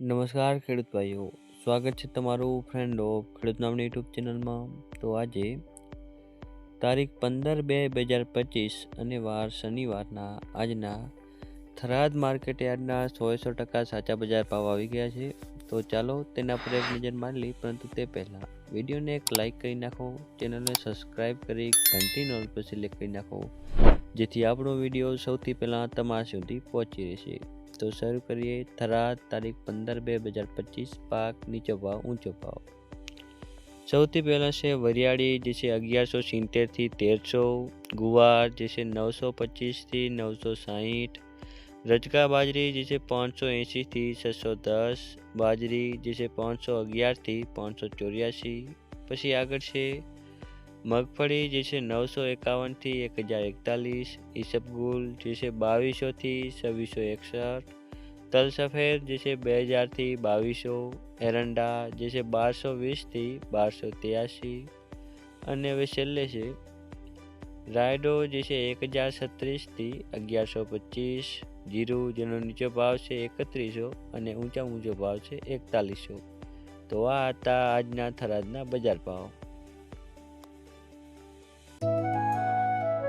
નમસ્કાર ખેડૂત ભાઈઓ, સ્વાગત છે તમારું ફ્રેન્ડ ઓફ ખેડૂત નામની યુટ્યુબ ચેનલમાં તો આજે તારીખ પંદર બે બે હજાર પચીસ અને વાર શનિવારના આજના થરાદ માર્કેટ યાર્ડના સો સો ટકા સાચા બજાર ભાવ આવી ગયા છે. તો ચાલો તેના પર એક નજર મારી લઈ પરંતુ તે પહેલાં વિડીયોને એક લાઇક કરી નાખો, ચેનલને સબસ્ક્રાઈબ કરી ઘંટી નોલ પર સિલેક્ટ કરી નાખો. જેથી આપણો વીડિયો સૌથી પહેલાં તમારા સુધી પહોંચી રહેશે. તો શરૂ કરીએ થરાદ, તારીખ પંદર બે હજાર પચીસ, પાક નીચો ભાવ, ઊંચો ભાવ. સૌથી પહેલાં છે વરિયાળી, જે છે અગિયારસો સિત્તેરથી તેરસો. ગુવાર, જે છે નવસો પચીસથી નવસો સાહીઠ. રજકા બાજરી, જે છે પાંચસો એંશીથી છસો દસ. બાજરી, જે છે પાંચસો અગિયારથી પાંચસો ચોર્યાસી. પછી આગળ છે મગફળી જે છે નવસો એકાવનથી એક હજાર એકતાલીસ ઈસબગુલ જે છે બાવીસોથી છવ્વીસો એકસઠ, તલ સફેદ જે છે બે હજારથી બાવીસો, એરંડા જે છે બારસો વીસથી બારસો ત્યાસી અને હવે છેલ્લે છે રાયડો જે છે એક હજાર છત્રીસથી અગિયારસો પચીસ, જીરું જેનો નીચો ભાવ છે એકત્રીસો અને ઊંચા ઊંચો ભાવ છે એકતાલીસો. તો આ હતા આજના થરાદના બજાર ભાવ.